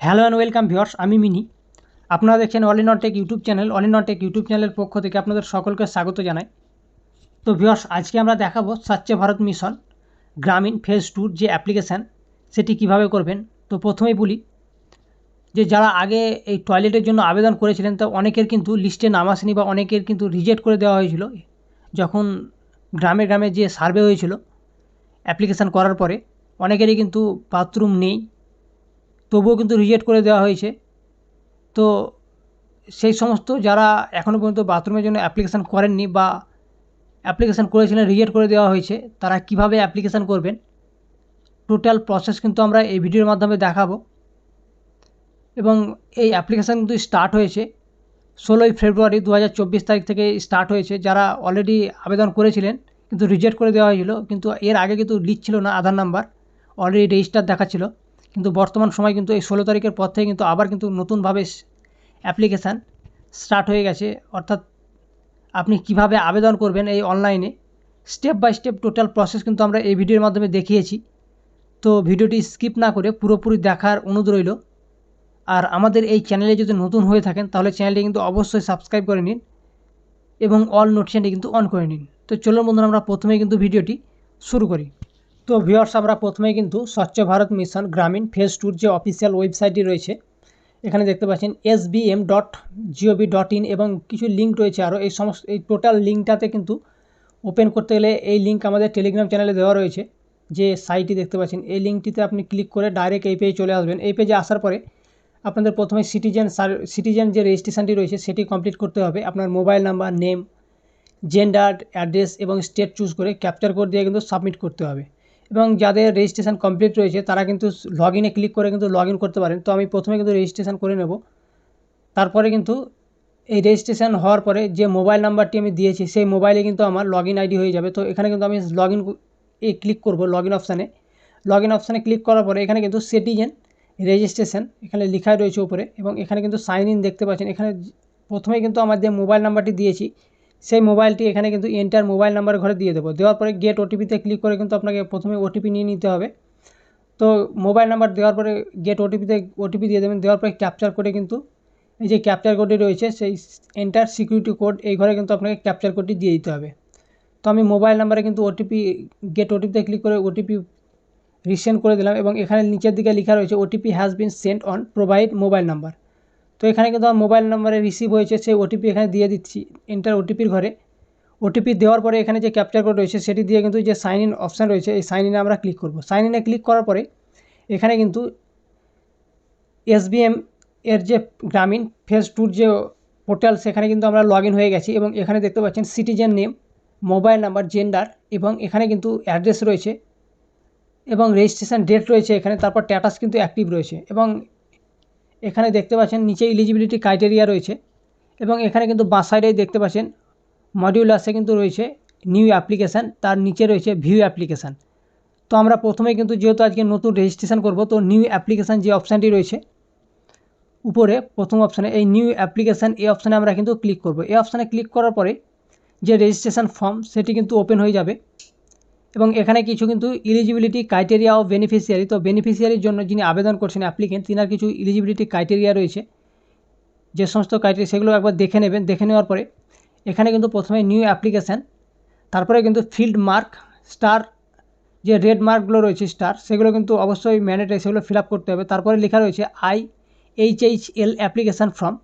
Hello and welcome viewers আমি মিনি। আপনারা দেখছেন all in tech YouTube channel. All in tech YouTube চ্যানেলের পক্ষ থেকে আপনাদের সকলকে স্বাগত জানাই। তো ভিওর্স আজকে আমরা দেখাবো স্বচ্ছ ভারত মিশন গ্রামীণ ফেজ টুর যে অ্যাপ্লিকেশান, সেটি কীভাবে করবেন। তো প্রথমেই বলি যে যারা আগে এই টয়লেটের জন্য আবেদন করেছিলেন, তো অনেকের কিন্তু লিস্টে নাম আসেনি বা অনেকের কিন্তু রিজেক্ট করে দেওয়া হয়েছিল। যখন গ্রামে গ্রামে যে সার্ভে হয়েছিল অ্যাপ্লিকেশান করার পরে, অনেকেরই কিন্তু বাথরুম নেই তবুও কিন্তু রিজেক্ট করে দেওয়া হয়েছে। তো সেই সমস্ত যারা এখনও পর্যন্ত বাথরুমের জন্য অ্যাপ্লিকেশান করেননি বা অ্যাপ্লিকেশান করেছিলেন রিজেক্ট করে দেওয়া হয়েছে, তারা কীভাবে অ্যাপ্লিকেশান করবেন? টোটাল প্রসেস কিন্তু আমরা এই ভিডিওর মাধ্যমে দেখাবো। এবং এই অ্যাপ্লিকেশান কিন্তু স্টার্ট হয়েছে ষোলোই ফেব্রুয়ারি দু হাজার চব্বিশ তারিখ থেকে স্টার্ট হয়েছে। যারা অলরেডি আবেদন করেছিলেন, কিন্তু রিজেক্ট করে দেওয়া হয়েছিল, কিন্তু এর আগে কিন্তু লিস্ট ছিল না, আধার নাম্বার অলরেডি রেজিস্টার দেখাচ্ছিল। কিন্তু বর্তমান সময় কিন্তু এই ষোলো তারিখের পর থেকে কিন্তু আবার কিন্তু নতুনভাবে অ্যাপ্লিকেশান স্টার্ট হয়ে গেছে। অর্থাৎ আপনি কীভাবে আবেদন করবেন এই অনলাইনে step by step total process কিন্তু আমরা এই ভিডিওর মাধ্যমে দেখিয়েছি। তো ভিডিওটি স্কিপ না করে পুরোপুরি দেখার অনুরোধ রইল। আর আমাদের এই চ্যানেলে যদি নতুন হয়ে থাকেন, তাহলে চ্যানেলটি কিন্তু অবশ্যই সাবস্ক্রাইব করে নিন এবং অল নোটিফিকেশনটি কিন্তু অন করে নিন। তো চলুন বন্ধুরা, আমরা প্রথমেই কিন্তু ভিডিওটি শুরু করি। তো ভিওর্স আমরা প্রথমেই কিন্তু স্বচ্ছ ভারত মিশন গ্রামীণ ফেজ টুর যে অফিসিয়াল ওয়েবসাইটটি রয়েছে, এখানে দেখতে পাচ্ছেন S M dot GOV dot in এবং কিছু লিঙ্ক রয়েছে আরও এই সমস্ত, এই টোটাল লিঙ্কটাতে কিন্তু ওপেন করতে গেলে এই লিঙ্ক আমাদের টেলিগ্রাম চ্যানেলে দেওয়া রয়েছে, যে সাইটটি দেখতে পাচ্ছেন। এই লিঙ্কটিতে আপনি ক্লিক করে ডাইরেক্ট এই পেজে চলে আসবেন। এই পেজে আসার পরে আপনাদের প্রথমে সিটিজেন সিটিজেন যে রেজিস্ট্রেশনটি রয়েছে, সেটি কমপ্লিট করতে হবে। আপনার mobile number name gender address এবং স্টেট চুজ করে ক্যাপচার কোড দিয়ে কিন্তু সাবমিট করতে হবে। এবং যাদের রেজিস্ট্রেশন কমপ্লিট রয়েছে, তারা কিন্তু লগ ইনে ক্লিক করে কিন্তু লগ করতে পারেন। তো আমি প্রথমে কিন্তু রেজিস্ট্রেশন করে নেব। তারপরে কিন্তু এই রেজিস্ট্রেশন হওয়ার পরে যে মোবাইল নাম্বারটি আমি দিয়েছি, সেই মোবাইলে কিন্তু আমার লগ আইডি হয়ে যাবে। তো এখানে কিন্তু আমি লগ এ ক্লিক করব লগ ইন অপশানে লগ ইন অপশানে ক্লিক করার পরে এখানে কিন্তু সিটিজেন রেজিস্ট্রেশন এখানে লেখা রয়েছে উপরে এবং এখানে কিন্তু সাইন ইন দেখতে পাচ্ছেন। এখানে প্রথমে কিন্তু আমার যে মোবাইল নাম্বারটি দিয়েছি সেই মোবাইলটি এখানে কিন্তু এন্টার মোবাইল নাম্বার ঘরে দিয়ে দেবো। দেওয়ার পরে গেট ওটিপিতে ক্লিক করে কিন্তু আপনাকে প্রথমে ওটিপি নিয়ে নিতে হবে। তো মোবাইল নাম্বার দেওয়ার পরে গেট ওটিপিতে ওটিপি দিয়ে দেবেন। দেওয়ার পরে ক্যাপচার করে কিন্তু এই যে ক্যাপচার কোডটি রয়েছে, সেই এন্টার সিকিউরিটি কোড এই ঘরে কিন্তু আপনাকে ক্যাপচার কোডটি দিয়ে দিতে হবে। তো আমি মোবাইল নাম্বারে কিন্তু ওটিপি গেট ওটিপিতে ক্লিক করে ওটিপি রিসেন্ড করে দিলাম এবং এখানে নিচের দিকে লেখা রয়েছে OTP has been sent on provide mobile number তো এখানে কিন্তু আমার মোবাইল নাম্বারে রিসিভ হয়েছে, সেই ওটিপি এখানে দিয়ে দিচ্ছি এন্টার ওটিপির ঘরে। ওটিপি দেওয়ার পরে এখানে যে ক্যাপচার কোড রয়েছে, সেটি দিয়ে কিন্তু যে সাইন ইন অপশান রয়েছে, এই সাইন ইনে আমরা ক্লিক করব। সাইন ইনে ক্লিক করার পরে এখানে কিন্তু এসবিএম এর যে গ্রামীণ ফেজ টুর যে পোর্টাল সেখানে কিন্তু আমরা লগ হয়ে গেছি এবং এখানে দেখতে পাচ্ছেন citizen name mobile number gender এবং এখানে কিন্তু অ্যাড্রেস রয়েছে এবং রেজিস্ট্রেশন ডেট রয়েছে এখানে, তারপর স্ট্যাটাস কিন্তু অ্যাক্টিভ রয়েছে এবং এখানে দেখতে পাচ্ছেন নিচে ইলিজিবিলিটি ক্রাইটেরিয়া রয়েছে এবং এখানে কিন্তু বাঁ সাইডেই দেখতে পাচ্ছেন মডিউলাসে কিন্তু রয়েছে নিউ অ্যাপ্লিকেশান তার নিচে রয়েছে ভিউ অ্যাপ্লিকেশান তো আমরা প্রথমে কিন্তু যেহেতু আজকে নতুন রেজিস্ট্রেশন করব, তো নিউ অ্যাপ্লিকেশান যে অপশানটি রয়েছে, উপরে প্রথম অপশানে এই নিউ অ্যাপ্লিকেশান এই অপশানে আমরা কিন্তু ক্লিক করব। এই অপশানে ক্লিক করার পরে যে রেজিস্ট্রেশন ফর্ম সেটি কিন্তু ওপেন হয়ে যাবে। এবং এখানে কিছু কিন্তু ইলিজিবিলিটি ক্রাইটেরিয়া ও বেনিফিশিয়ারি তো বেনিফিশিয়ারির জন্য যিনি আবেদন করছেন অ্যাপ্লিকেন্ট তিনার কিছু ইলিজিবিলিটি ক্রাইটেরিয়া রয়েছে। যে সমস্ত ক্রাইটেরিয়া সেগুলো একবার দেখে নেবেন, দেখে নেওয়ার পরে এখানে কিন্তু প্রথমে নিউ অ্যাপ্লিকেশান তারপরে কিন্তু ফিল্ড মার্ক স্টার যে রেড মার্কগুলো রয়েছে স্টার সেগুলো কিন্তু অবশ্যই ম্যান্ডেটারি সেগুলো ফিল করতে হবে। তারপরে লেখা রয়েছে I H H L application form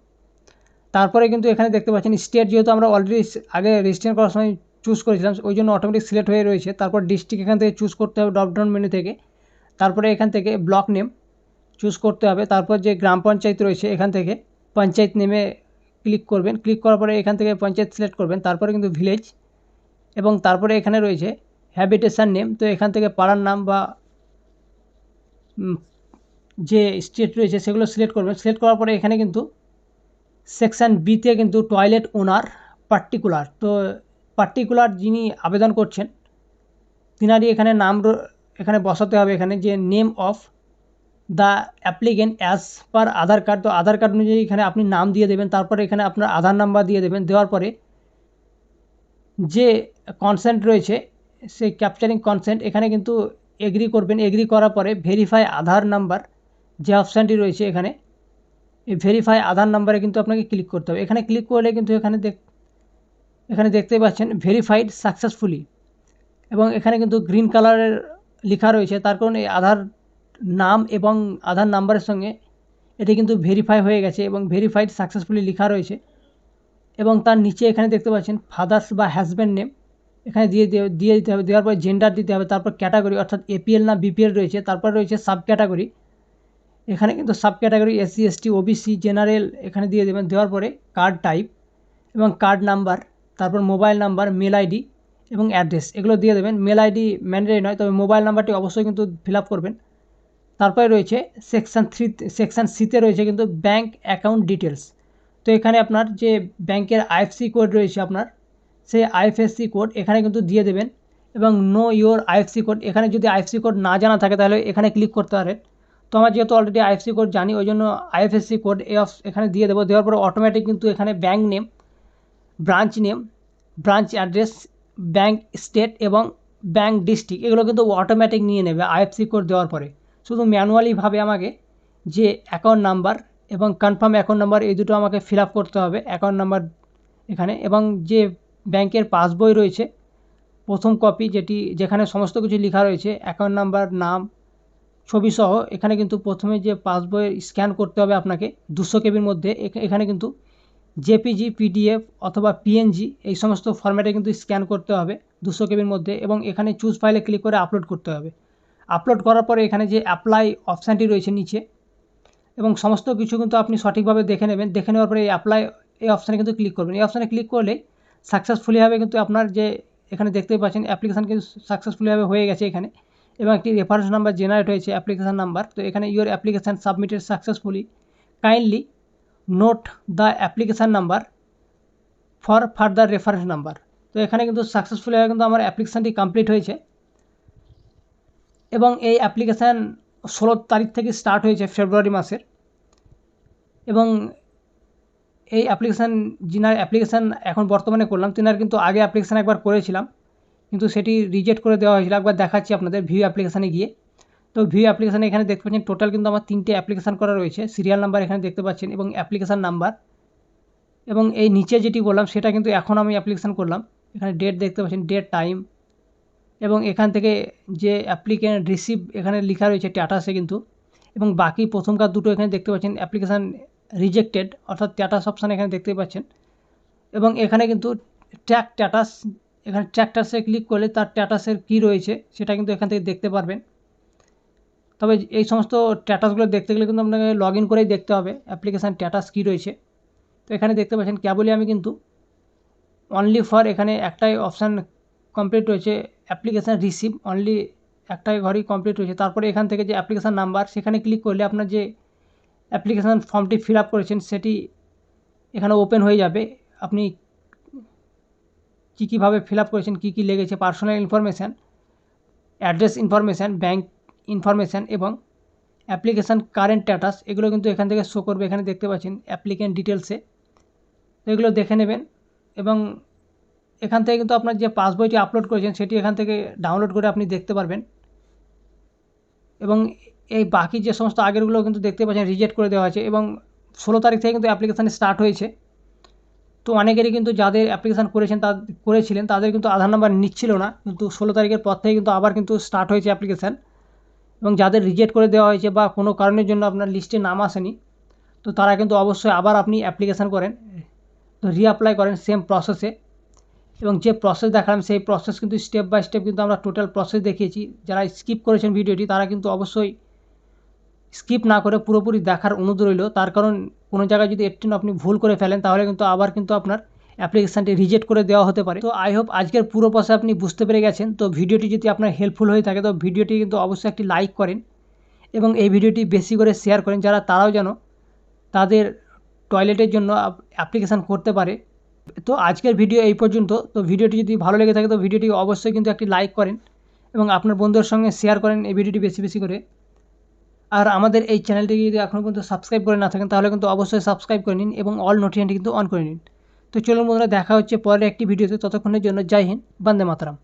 তারপরে কিন্তু এখানে দেখতে পাচ্ছেন স্টেট যেহেতু আমরা অলরেডি আগে রেজিস্ট্রেশন করার সময় চুজ করেছিলাম, ওই জন্য অটোমেটিক সিলেক্ট হয়ে রয়েছে। তারপর ডিস্ট্রিক্ট এখান থেকে চুজ করতে হবে ড্রপডাউন মেনু থেকে। তারপরে এখান থেকে ব্লক নেম চুজ করতে হবে। তারপর যে গ্রাম পঞ্চায়েত রয়েছে, এখান থেকে পঞ্চায়েত নেমে ক্লিক করবেন। ক্লিক করার পরে এখান থেকে পঞ্চায়েত সিলেক্ট করবেন। তারপরে কিন্তু ভিলেজ এবং তারপরে এখানে রয়েছে হ্যাবিটেশান নেম তো এখান থেকে পাড়ার নাম বা যে স্টেট রয়েছে সেগুলো সিলেক্ট করবেন। সিলেক্ট করার পরে এখানে কিন্তু সেকশান বিতে কিন্তু টয়লেট ওনার পার্টিকুলার তো পার্টিকুলার যিনি আবেদন করছেন, তিনারই এখানে নাম এখানে বসাতে হবে এখানে যে name of the applicant as per Aadhaar card তো আধার কার্ড অনুযায়ী এখানে আপনি নাম দিয়ে দেবেন, তারপরে এখানে আপনার আধার নাম্বার দিয়ে দেবেন। দেওয়ার পরে যে কনসেন্ট রয়েছে, সেই ক্যাপচারিং কনসেন্ট এখানে কিন্তু এগ্রি করবেন। এগ্রি করার পরে ভেরিফাই আধার নাম্বার যে অপশানটি রয়েছে এখানে, এই ভেরিফাই আধার নাম্বারে কিন্তু আপনাকে ক্লিক করতে হবে। এখানে ক্লিক করলে কিন্তু এখানে দেখ এখানে দেখতে পাচ্ছেন ভেরিফাইড সাকসেসফুলি এবং এখানে কিন্তু গ্রিন কালারের লেখা রয়েছে, তার কারণ আধার নাম এবং আধার নাম্বারের সঙ্গে এটি কিন্তু ভেরিফাই হয়ে গেছে এবং ভেরিফাইড সাকসেসফুলি লেখা রয়েছে। এবং তার নিচে এখানে দেখতে পাচ্ছেন ফাদার্স বা হাজব্যান্ড নেম এখানে দিয়ে দিয়ে দিতে হবে, দেওয়ার পর জেন্ডার দিতে হবে, তারপর ক্যাটাগরি অর্থাৎ এপিএল না বিপিএল রয়েছে, তারপর রয়েছে সাব ক্যাটাগরি এখানে কিন্তু sub category SC ST OBC general এখানে দিয়ে দেবেন, দেওয়ার পরে কার্ড টাইপ এবং কার্ড নাম্বার তারপর মোবাইল নাম্বার, মেল আইডি এবং অ্যাড্রেস। এগুলো দিয়ে দেবেন। মেল আইডি ম্যান্ডেটারি নয়, তবে মোবাইল নাম্বারটি অবশ্যই কিন্তু ফিল আপ করবেন। তারপরে রয়েছে সেকশান থ্রি সেকশান সিতে রয়েছে কিন্তু ব্যাঙ্ক অ্যাকাউন্ট ডিটেলস তো এখানে আপনার যে ব্যাংকের আইএফসি কোড রয়েছে আপনার, সেই আইএফএসসি কোড এখানে কিন্তু দিয়ে দেবেন এবং নো ইওর আইএফসি কোড এখানে যদি আইএফসি কোড না জানা থাকে তাহলে এখানে ক্লিক করতে পারেন। তো আমার যেহেতু অলরেডি আইএফসি কোড জানি, ওই জন্য আইএফএসসি কোড এখানে দিয়ে দেবো। দেওয়ার পরে অটোমেটিক কিন্তু এখানে bank name branch name, branch address bank state এবং ব্যাঙ্ক ডিস্ট্রিক্ট। এগুলো কিন্তু অটোমেটিক নিয়ে নেবে আইএফসি কোড দেওয়ার পরে। শুধু ম্যানুয়ালিভাবে আমাকে যে অ্যাকাউন্ট নাম্বার এবং কনফার্ম অ্যাকাউন্ট নাম্বার এই দুটো আমাকে ফিল আপ করতে হবে অ্যাকাউন্ট নাম্বার এখানে এবং যে ব্যাংকের পাসবই রয়েছে, প্রথম কপি যেটি যেখানে সমস্ত কিছু লেখা রয়েছে অ্যাকাউন্ট নাম্বার নাম ছবি সহ এখানে কিন্তু প্রথমে যে পাসবই স্ক্যান করতে হবে আপনাকে দুশো কেবির মধ্যে এখানে কিন্তু জেপিজি, পিডিএফ অথবা পিএনজি এই সমস্ত ফরম্যাটে কিন্তু স্ক্যান করতে হবে দুশো কেবির মধ্যে এবং এখানে চুজ ফাইলে ক্লিক করে আপলোড করতে হবে। আপলোড করার পরে এখানে যে অ্যাপ্লাই অপশানটি রয়েছে নিচে এবং সমস্ত কিছু কিন্তু আপনি সঠিকভাবে দেখে নেবেন। দেখে নেওয়ার পরে এই অ্যাপ্লাই এই অপশানে কিন্তু ক্লিক করবেন। এই অপশানে ক্লিক করলে সাকসেসফুলিভাবে কিন্তু আপনার যে এখানে দেখতেই পাচ্ছেন অ্যাপ্লিকেশান কিন্তু সাকসেসফুলিভাবে হয়ে গেছে এখানে এবং একটি রেফারেন্স নাম্বার জেনারেট হয়েছে অ্যাপ্লিকেশান নাম্বার তো এখানে your application submitted successfully kindly note the application number for further reference number তো এখানে কিন্তু সাকসেসফুলিভাবে কিন্তু আমার অ্যাপ্লিকেশানটি কমপ্লিট হয়েছে। এবং এই অ্যাপ্লিকেশান ষোলো তারিখ থেকে স্টার্ট হয়েছে ফেব্রুয়ারি মাসের। এবং এই অ্যাপ্লিকেশান যিনার অ্যাপ্লিকেশান এখন বর্তমানে করলাম, তিনার কিন্তু আগে অ্যাপ্লিকেশান একবার করেছিলাম। কিন্তু সেটি রিজেক্ট করে দেওয়া হয়েছিল। একবার দেখাচ্ছি আপনাদের ভিউ অ্যাপ্লিকেশানে গিয়ে। তো ভিউ অ্যাপ্লিকেশানে এখানে দেখতে পাচ্ছেন টোটাল কিন্তু আমার তিনটে অ্যাপ্লিকেশান করা রয়েছে। সিরিয়াল নাম্বার এখানে দেখতে পাচ্ছেন এবং অ্যাপ্লিকেশান নাম্বার এবং এই নিচে যেটি বললাম, সেটা কিন্তু এখন আমি অ্যাপ্লিকেশান করলাম। এখানে ডেট দেখতে পাচ্ছেন ডেট টাইম এবং এখান থেকে যে অ্যাপ্লিকেন্ট রিসিভ এখানে লেখা রয়েছে ট্যাটাসে কিন্তু। এবং বাকি প্রথম কাজ দুটো এখানে দেখতে পাচ্ছেন অ্যাপ্লিকেশান রিজেক্টেড অর্থাৎ ট্যাটাস অপশান এখানে দেখতে পাচ্ছেন। এবং এখানে কিন্তু ট্র্যাক ট্যাটাস এখানে ট্র্যাকটাসে ক্লিক করলে তার ট্যাটাসের কী রয়েছে, সেটা কিন্তু এখান থেকে দেখতে পারবেন। তবে এই সমস্ত স্ট্যাটাসগুলো দেখতে গেলে কিন্তু আপনাকে লগ ইন করেই দেখতে হবে। অ্যাপ্লিকেশান স্ট্যাটাস কী রয়েছে? তো এখানে দেখতে পাচ্ছেন কেবলই আমি কিন্তু অনলি ফর এখানে একটাই অপশান কমপ্লিট রয়েছে অ্যাপ্লিকেশান রিসিভ অনলি একটাই ঘরই কমপ্লিট রয়েছে। তারপরে এখান থেকে যে অ্যাপ্লিকেশান নাম্বার সেখানে ক্লিক করলে আপনার যে অ্যাপ্লিকেশান ফর্মটি ফিল আপ করেছেন, সেটি এখানে ওপেন হয়ে যাবে। আপনি কী কীভাবে ফিল আপ করেছেন, কী কী লেগেছে personal information address information bank information এবং অ্যাপ্লিকেশান কারেন্ট স্ট্যাটাস, এগুলো কিন্তু এখান থেকে শো করবে। এখানে দেখতে পাচ্ছেন অ্যাপ্লিকেন্ট ডিটেলসে এগুলো দেখে নেবেন এবং এখান থেকে কিন্তু আপনার যে পাসবইটি আপলোড করেছেন, সেটি এখান থেকে ডাউনলোড করে আপনি দেখতে পারবেন। এবং এই বাকি যে সমস্ত আগেরগুলো কিন্তু দেখতে পাচ্ছেন রিজেক্ট করে দেওয়া আছে এবং ষোলো তারিখ থেকে কিন্তু অ্যাপ্লিকেশান স্টার্ট হয়েছে। তো অনেকেরই কিন্তু যাদের অ্যাপ্লিকেশান করেছেন তা করেছিলেন, তাদের কিন্তু আধার নাম্বার নিচ্ছিল না। কিন্তু ষোলো তারিখের পর থেকে কিন্তু আবার কিন্তু স্টার্ট হয়েছে অ্যাপ্লিকেশান এবং যাদের রিজেক্ট করে দেওয়া হয়েছে বা কোনো কারণের জন্য আপনার লিস্টে নাম আসেনি, তো তারা কিন্তু অবশ্যই আবার আপনি অ্যাপ্লিকেশান করেন। তো রিঅ্যাপ্লাই করেন সেম প্রসেসে এবং যে প্রসেস দেখালাম, সেই প্রসেস কিন্তু স্টেপ বাই স্টেপ কিন্তু আমরা টোটাল প্রসেস দেখিয়েছি। যারা স্কিপ করেছেন ভিডিওটি, তারা কিন্তু অবশ্যই স্কিপ না করে পুরোপুরি দেখার অনুরোধ রইল। তার কারণ কোনো জায়গায় যদি একটু আপনি ভুল করে ফেলেন, তাহলে কিন্তু আবার কিন্তু আপনার অ্যাপ্লিকেশানটি রিজেক্ট করে দেওয়া হতে পারে। তো আই হোপ আজকের পুরো প্রসেস আপনি বুঝতে পেরে গেছেন। তো ভিডিওটি যদি আপনার হেল্পফুল হয়ে থাকে, তো ভিডিওটি কিন্তু অবশ্যই একটি লাইক করেন এবং এই ভিডিওটি বেশি করে শেয়ার করেন যারা তারাও যেন তাদের টয়লেটের জন্য অ্যাপ্লিকেশান করতে পারে। তো আজকের ভিডিও এই পর্যন্ত। তো ভিডিওটি যদি ভালো লেগে থাকে, তো ভিডিওটি অবশ্যই কিন্তু একটি লাইক করেন এবং আপনার বন্ধুদের সঙ্গে শেয়ার করেন এই ভিডিওটি বেশি বেশি করে। আর আমাদের এই চ্যানেলটি যদি এখনও পর্যন্ত সাবস্ক্রাইব করে না থাকেন, তাহলে কিন্তু অবশ্যই সাবস্ক্রাইব করে নিন এবং অল নোটিফিকেশনটি কিন্তু অন করে নিন। তো চলুন বন্ধুরা দেখা হচ্ছে পরের একটি ভিডিওতে। ততক্ষণের জন্য জয় হিন্দ বন্দে মাতরম।